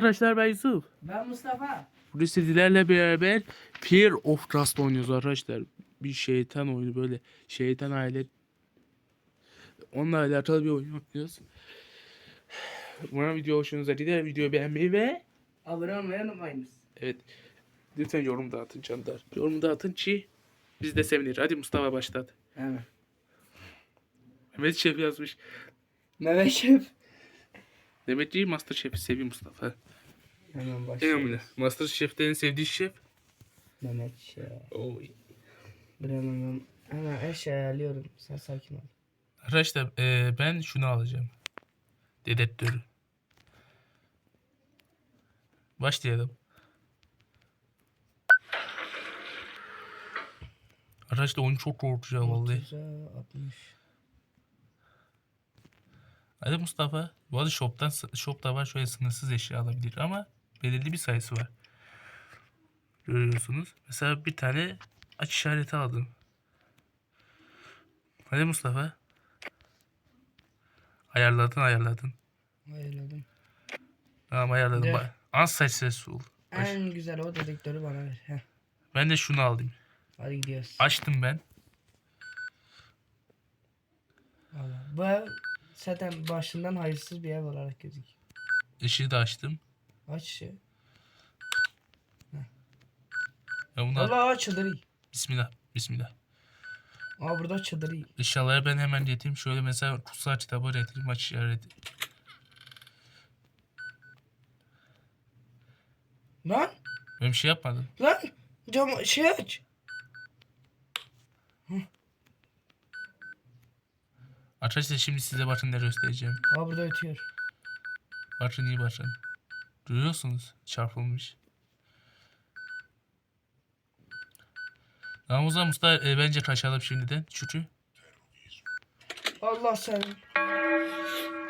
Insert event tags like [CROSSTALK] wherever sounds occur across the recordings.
Arkadaşlar ben Yusuf. Ben Mustafa. Bugün sizlerle beraber Fear of Trust oynuyoruz arkadaşlar. Bir şeytan oyunu böyle şeytan aile. Onunla alakalı bir oyun oynuyoruz. Umarım video hoşunuza gider. Videoyu beğenmeyi ve Abone olmayı unutmayınız. evet lütfen yorum dağıtın canlar. Yorum dağıtın ki biz de sevinir. Hadi Mustafa başlat. Hemen. Mehmet Şef yazmış. Mehmet Şef. Demek ki Master Şef'i seviyor Mustafa. Hemen En başlayalım. önemli. Master Şef'te en sevdiği şef. Mehmet Şef. Oh. Dur hemen, hemen eşya ayarlıyorum. Sen sakin ol. Arkadaşlar eee, ben şunu alacağım. Dedektörü. Başlayalım. Arkadaşlar oyun çok korkutucu vallahi. 30'a 60. Hadi Mustafa. Bu arada shop'tan, shop'ta var şöyle sınırsız eşya alabilir ama belirli bir sayısı var. Görüyorsunuz. Mesela bir tane aç işareti aldım. Hadi Mustafa. Ayarladın ayarladın. Ayarladım. Tamam ayarladım. De. Bak, Unsuccessful. Baş- En güzel o dedektörü bana ver. Heh. Ben de şunu aldım. Hadi gidiyoruz. Açtım ben. Vallahi. Bu zaten başından hayırsız bir ev olarak gözüküyor. Işığı da açtım. Aç şey. Ya bunu Allah çıldırıyor. Bismillah. Bismillah. Aa burada çıldırıyor. Eşyaları ben hemen getireyim. Şöyle mesela kutsal kitabı getireyim. Aç işareti. Lan! Ben bir şey yapmadım. Lan! Cam şey aç. Arkadaşlar şimdi size bakın ne göstereceğim. Aa burada ötüyor. Bakın iyi bakın. Duyuyorsunuz. Çarpılmış. Zaman Mustafa e, bence kaçalım şimdiden. Çünkü. Allah sen.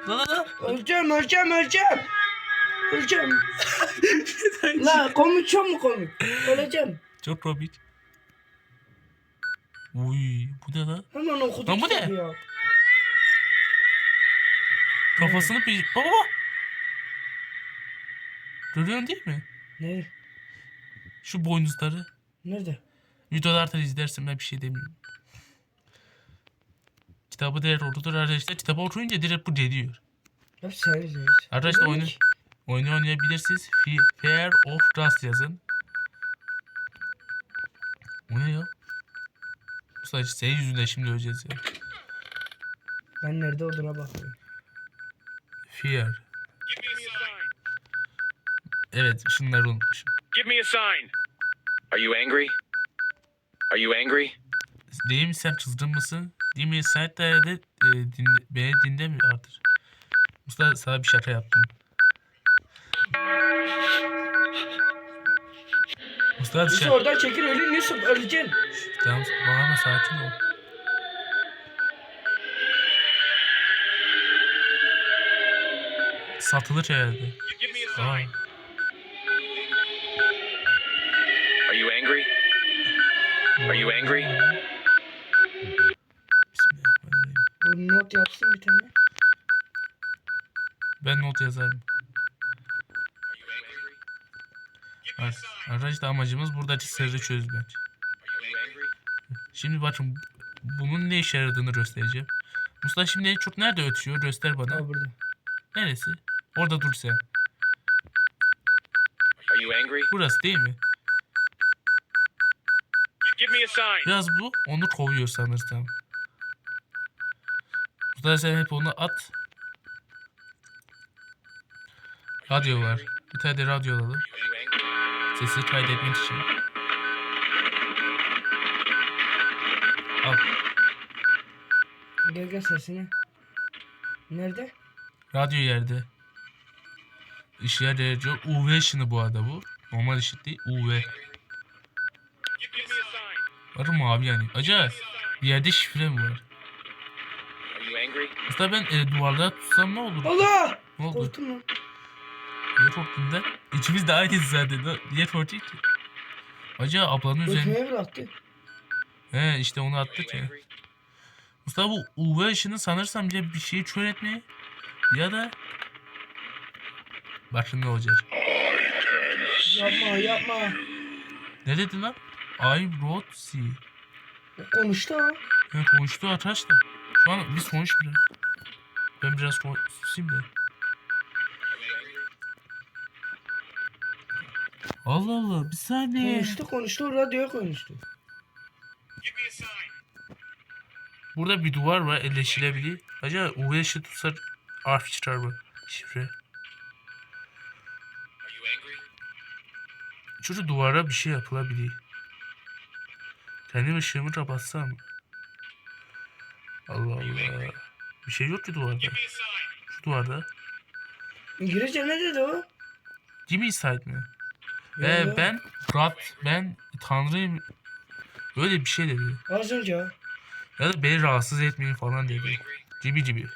La la la. Öleceğim, öleceğim, öleceğim. Öleceğim. [LAUGHS] La komik çok mu komik? Öleceğim. Çok komik. Uy bu ne lan? Hemen okuduk Lan bu ne? ya. Kafasını bir... Baba! Görüyorsun değil mi? Ne? Şu boynuzları. Nerede? Videolarda izlersin ben bir şey demiyorum. Kitabı değer oradadır arkadaşlar. Kitabı okuyunca direkt bu geliyor. Hep sen izliyoruz. Arkadaşlar oyunu, oyunu oynayabilirsiniz. Fe- Fear of Trust yazın. O ne ya? Bu sadece senin yüzünden şimdi öleceğiz ya. Ben nerede olduğuna bakıyorum. Fear. Evet şunları unutmuşum. Give me a sign. Are you angry? Are you angry? Değil mi sen kızgın mısın? Değil mi sen de, de e, dinle, beni dinlemiyordur. Mustafa sana bir şaka yaptım. Mustafa dışarı... oradan çekil ölün Yusuf öleceksin. Tamam bağırma sakin ol. Satılır herhalde. Are you angry? Are you angry? Bu not yapsın bir tane. Ben not yazarım. Arkadaşlar amacımız buradaki sırrı çözmek. Şimdi bakın bunun ne işe yaradığını göstereceğim. Mustafa şimdi en çok nerede ötüyor? Göster bana. Aa burada. Neresi? Orada dur sen. Are you angry? Burası değil mi? Give me a sign. Biraz bu onu kovuyor sanırsam. Mustafa sen hep onu at. Radyo var. Bir tane de radyo alalım. Sesi kaydetmek için. Al. Gel gel sesini. Nerede? Radyo yerde. Işığa derece UV ışını bu arada bu. Normal ışık değil UV. Give me a sign. Bakın mavi yani. Acaba bir yerde şifre mi var? Mustafa ben e, duvarlara tutsam ne olur? Allah! Ne oldu? Korktum lan. Niye korktun da? İkimiz de aynıyız zaten. Niye korktuk ki? Acaba ablanın üzerine... Götüme bıraktı. He işte onu attık ya. Mustafa bu UV ışını sanırsam bir şeyi etmeye ya da... Bakın ne olacak. Yapma yapma. Ne dedin lan? I wrote C. Konuştu ha. Evet konuştu arkadaş da. Şu an biz konuşmuyor. Ben biraz susayım da. Allah Allah bir saniye. Konuştu konuştu radyoya konuştu. Burada bir duvar var eleştirebilir. Acaba UV ışığı tutsa harf çıkar mı? Şifre. Are you angry? Şurada duvara bir şey yapılabilir. Kendi ışığımı kapatsam. Allah Allah. Bir şey yok ki duvarda. Şu duvarda. İngilizce ne dedi o? Give me side mi? Ya, Ee, ben God, ben Tanrıyım. Öyle bir şey dedi. Az önce. Ya da beni rahatsız etmeyin falan dedi. Angry? Gibi gibi.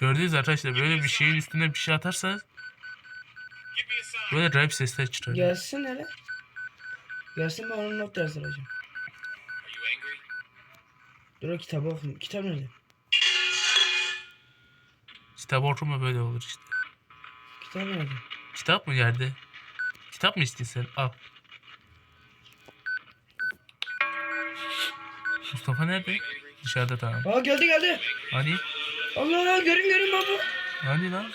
Gördünüz arkadaşlar böyle bir şeyin üstüne bir şey atarsanız Give me a sign. Böyle rap sesler çıkar. Gelsin hele. Gelsin ben onun not angry? Dur o kitabı okuyayım. Kitap nerede? Kitap okuma böyle olur işte. Kitap nerede? Kitap mı yerde? Kitap mı istiyorsun? Al. Mustafa nerede? Dışarıda tamam. Aa geldi geldi. Hani? Allah Allah görün görün baba. Hani lan?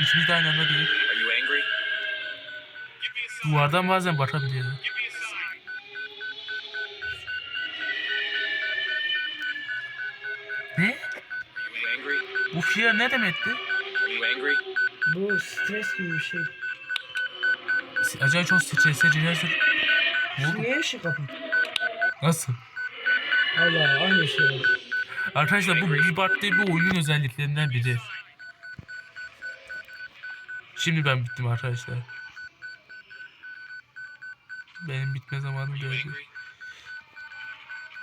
İkimiz de aynı anda değil. Are you angry? Duvardan bazen bakabiliyor. Ne? Bu fear ne demekti? Bu stres gibi bir şey. Acayip çok strese Siz oldu? niye ışık kapatın? Nasıl? Allah aynı şey. Arkadaşlar bu bir battı bir oyunun özelliklerinden biri. Şimdi ben bittim arkadaşlar. Benim bitme zamanım geldi.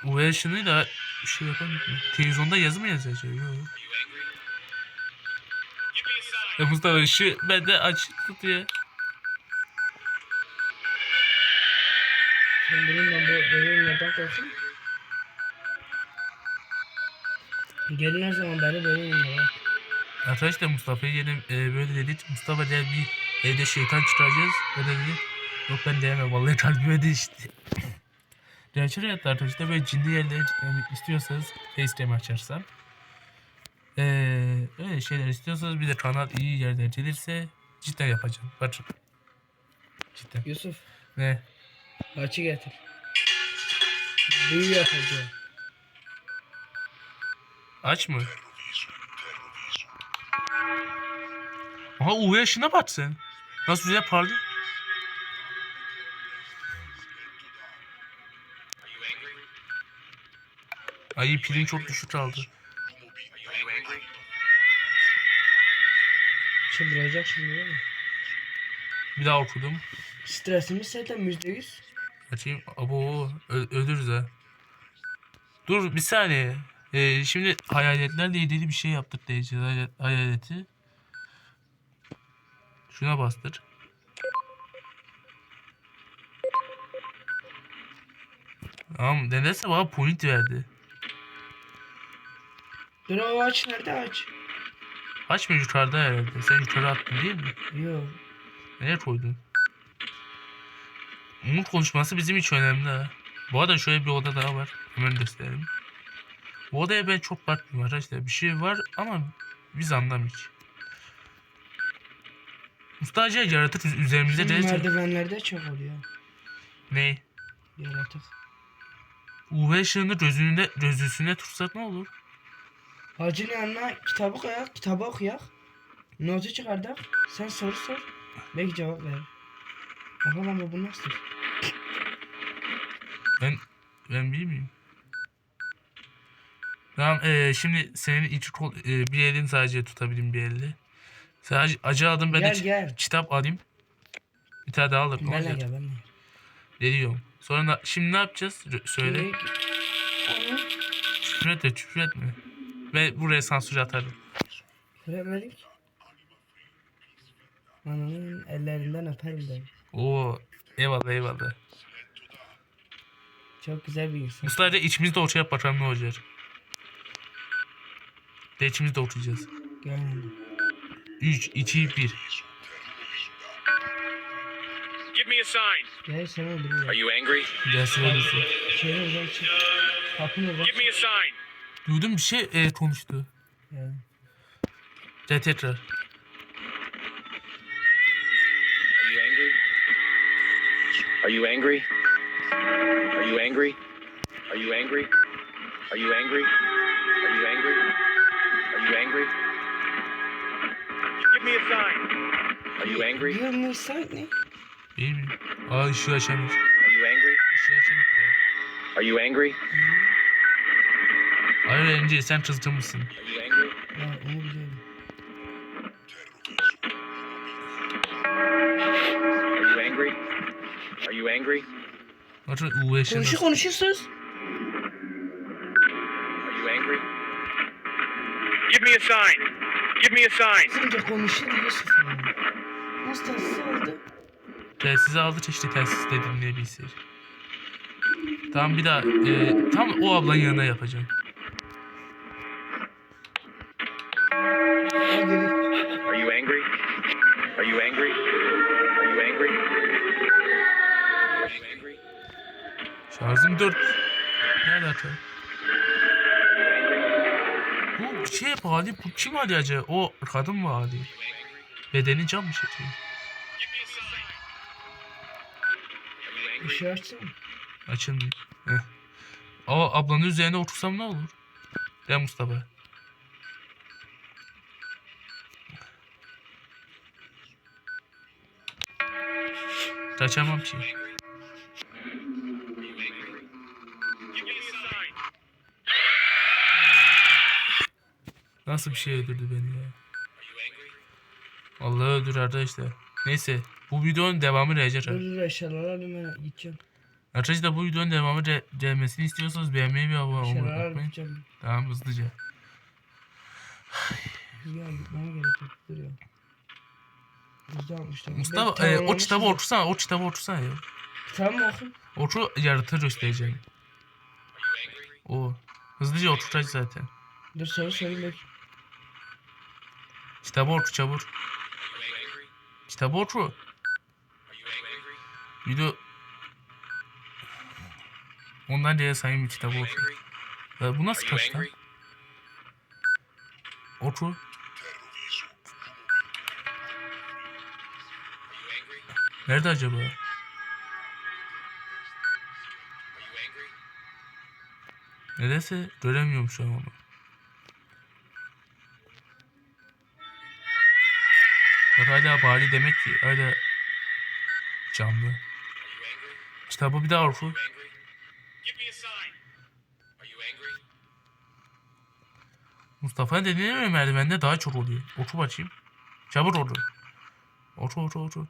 Bu versiyonu da bir şey yapamadık mı? Televizyonda yazı mı yazacak? Yok. Sign. Ya Mustafa ışığı bende açık tutuyor. Sen benimle bu böyle nereden korktun? Gelin her zaman beni böyle dinliyor. Arkadaşlar Mustafa'ya yine e, böyle dedik. Mustafa der bir evde şeytan çıkaracağız. O da dedi. Yok ben diyemem. Vallahi kalbime değişti. [LAUGHS] Gerçek hayatta arkadaşlar böyle cinli yerlere gitmemi istiyorsanız FaceTime açarsam. Ee, öyle şeyler istiyorsanız bir de kanal iyi yerden gelirse cidden yapacağım. Bakın. Cidden. Yusuf Ne? açı getir. Büyü yapacağım. Aç mı? Aha UV ışığına bak sen. Nasıl güzel parlıyor. Ay pilin çok düşük angry? Çıldıracak şimdi değil mi? Bir daha okudum. Stresimiz zaten yüzde yüz. Açayım. Abo ölürüz ha. Dur bir saniye. Ee, şimdi hayaletlerle ilgili bir şey yaptık diyeceğiz. Hayalet, hayaleti. Şuna bastır. Tamam nedense bana point verdi. Dur o aç nerede aç? Aç mı yukarıda herhalde? Sen yukarı attın değil mi? Yok. Nereye koydun? Umut konuşması bizim için önemli ha. Bu arada şöyle bir oda daha var. Hemen göstereyim. Bu odaya ben çok bakmıyorum arkadaşlar. Bir şey var ama biz anlamıyoruz. Ustaca yaratık üz- üzerimizde Şimdi derece... merdivenlerde çok oluyor. Ne? Yaratık. UV ışığını gözünde, gözüsüne tutsak ne olur? Hacının yanına kitabı koyak, kitabı okuyak. Notu çıkardak. Sen soru sor. Belki cevap ver. Bakalım ama bu nasıl? Ben ben bilmiyorum. Tamam eee, şimdi senin iki kol eee, bir elin sadece tutabilirim bir elle. Sadece acı aldım ben de Gel, ki- gel. kitap alayım. Bir tane daha alırım. Benle gel benle. Veriyorum. Sonra na- şimdi ne yapacağız? Rö- Söyle. Onu Küfür etme, küfür etme. Ve buraya sansür atarım. Göremedik. Ananın ellerinden öperim de. Oo, eyvallah eyvallah. Çok güzel bir insan. Mustafa içimizde ortaya bakalım ne olacak. De içimizde oturacağız. Görmedim. 3, 2, 1. Give me a sign. Gel. Are you angry? Gelsin öyleyse. Şöyle özel çık. Kapını özel Give me a sign. Duydum bir şey e, konuştu. Ya. De tekrar. Are you angry? Are you angry? Are you angry? Are you angry? Are you angry? Are you angry? Are you angry? Give me a sign. Are you angry? Diyor Nisan ne? Bilmiyorum. Aa ışığı açamıyor. Are you angry? Işığı açamıyor. Are you angry? Hayır önce sen çılgın mısın? Are you angry? Ya onu biliyorum. Are you angry? Are you angry? UV ışığında. Konuşu konuşursuz. Are you angry? Give me a sign. Give me a sign. Nasıl telsiz aldı? Telsizi aldı çeşitli telsiz de dinleyebilsek. Tamam bir daha. E, tam o ablanın yanına yapacağım. Ha geri. Are you angry? Are you angry? Are you angry? Are you angry? Şarjım 4. Nerede ata? Bu şey Ali, bu kim Ali acaba? O kadın mı Ali? Bedeni cam mı çekiyor? Işığı açsana. Açılmıyor. Heh. Aa ablanın üzerine otursam ne olur? De Mustafa. Kaçamam ki. Nasıl bir şey öldürdü beni ya? Allah öldür arkadaşlar. Neyse bu videonun devamı gelecek. Dur eşyaları alayım ben gideceğim. Arkadaşlar bu videonun devamı ge- gelmesini istiyorsanız beğenmeyi ve abone olmayı unutmayın. Tamam hızlıca. Ya. Dur. Mustafa e, o kitabı da. otursana, o kitabı otursana ya. Kitap mı okuyayım? Otur yaratır göstereceğim. O. Hızlıca oturacak zaten. Dur soru sorayım. Kitabı otur çabuk. Kitabı otur. Video... Ondan diye sayayım bir kitabı otur. Ya bu nasıl kaç lan? Otur. Nerede acaba? Nedense göremiyorum şu an onu. Bak hala bari demek ki hala canlı. Kitabı bir daha oku. Mustafa dediğine mi merdivende daha çok oluyor. Otur bakayım. Çabuk otur. Otur otur otur.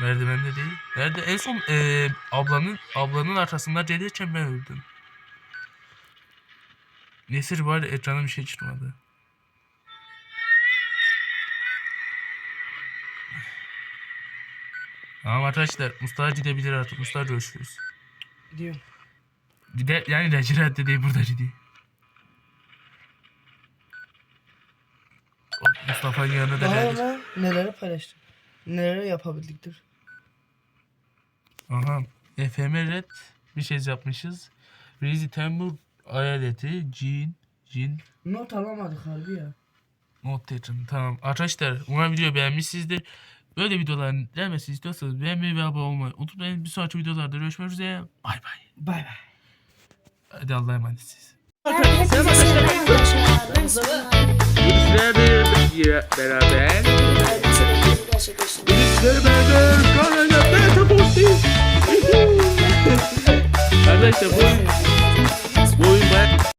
Merdivende değil. Nerede? En son eee, ablanın ablanın arkasında gelirken ben öldüm. Neyse bari ekrana bir şey çıkmadı. Tamam arkadaşlar Mustafa gidebilir artık. Mustafa görüşürüz. Diyor. Gide, yani Recep de değil burada ciddi. Mustafa'nın yanına da geldik. ama neleri paylaştık. Neleri yapabildik dur. Aha. FM Red bir şey yapmışız. Rizi Temmur ayaleti Cin Cin Not alamadık harbi ya. Not dedim. Tamam. Arkadaşlar umarım video beğenmişsinizdir. Böyle videoların gelmesini istiyorsanız beğenmeyi ve abone olmayı unutmayın. Bir sonraki videolarda görüşmek üzere. Bay bay. Bay bay. Hadi Allah'a emanetsiniz. Beraber beraber posting. Arkadaşlar bu